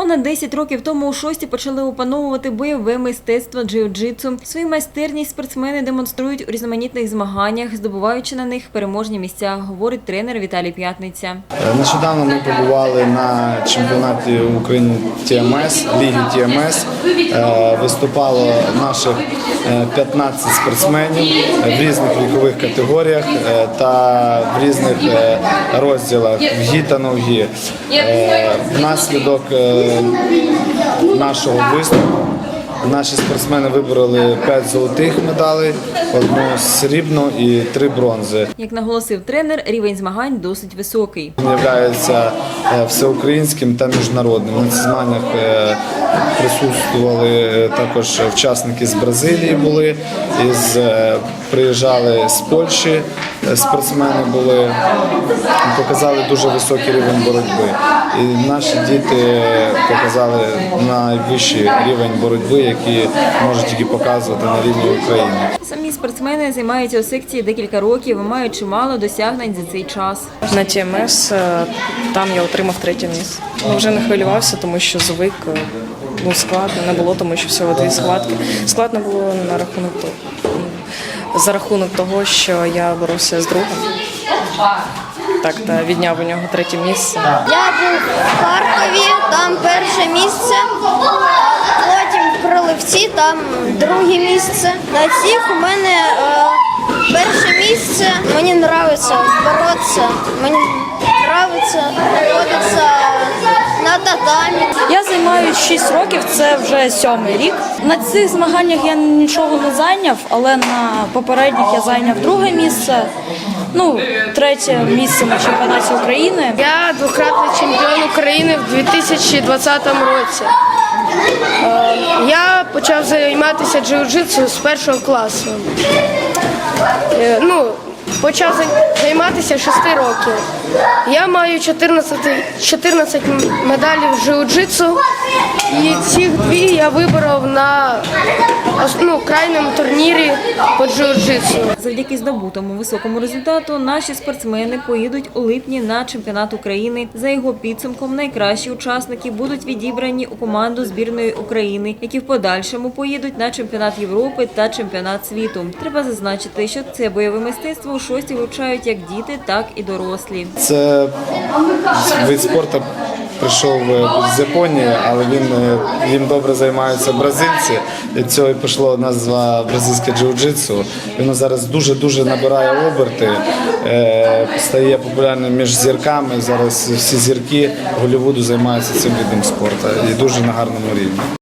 Понад 10 років тому у шості почали опановувати бойове мистецтво джиу-джитсу. Свою майстерність спортсмени демонструють у різноманітних змаганнях, здобуваючи на них переможні місця, говорить тренер Віталій П'ятниця. Е, Нещодавно ми побували на чемпіонаті України ТМС, Ліги ТМС. Е, Виступало наших е, 15 спортсменів в різних вікових категоріях е, та в різних е, розділах вгі та ноги. Е, Внаслідок е, нашого виступу наші спортсмени вибороли 5 золотих медалей, одну срібну і 3 бронзи. Як наголосив тренер, рівень змагань досить високий. Він є всеукраїнським та міжнародним. На цих змаганнях е, присутствували е, також учасники з Бразилії були, із, е, приїжджали з Польщі, е, спортсмени були, показали дуже високий рівень боротьби. І наші діти показали найвищий рівень боротьби, який можуть тільки показувати на рівні України. Самі спортсмени займаються у секції декілька років і мають чимало досягнень за цей час. На ТМС е, там я отримав третє місце. Вже не хвилювався, тому що звик був складно, не було, тому що всього дві схватки. Складно було на рахунок того, за рахунок того, що я боровся з другом. Так, та відняв у нього третє місце. Я був в Харкові, там перше місце, потім в Кролевці, там друге місце. На цих у мене е, перше місце. Мені подобається боротися, мені подобається знаходитися на татамі. Я займаюся 6 років, це вже сьомий рік. На цих змаганнях я нічого не зайняв, але на попередніх я зайняв друге місце. Ну, третє місце на чемпіонаті України. Я двократний чемпіон України в 2020 році. Е, Я почав займатися джиу-джитсу з першого класу. Е, Ну, почав займатися 6 років. Я маю 14, 14 медалів в джиу-джитсу. І цих дві я виборов на ну, крайньому турнірі по джиу-джитсу. Завдяки здобутому високому результату наші спортсмени поїдуть у липні на чемпіонат України. За його підсумком найкращі учасники будуть відібрані у команду збірної України, які в подальшому поїдуть на чемпіонат Європи та чемпіонат світу. Треба зазначити, що це бойове мистецтво у шості вивчають як діти, так і дорослі. Це вид спорту прийшов е, з Японії, але він е, їм добре займаються бразильці. Від цього і пішло назва бразильське джиу-джитсу. Воно зараз дуже дуже набирає оберти, е, стає популярним між зірками. Зараз всі зірки Голлівуду займаються цим видом спорту і дуже на гарному рівні.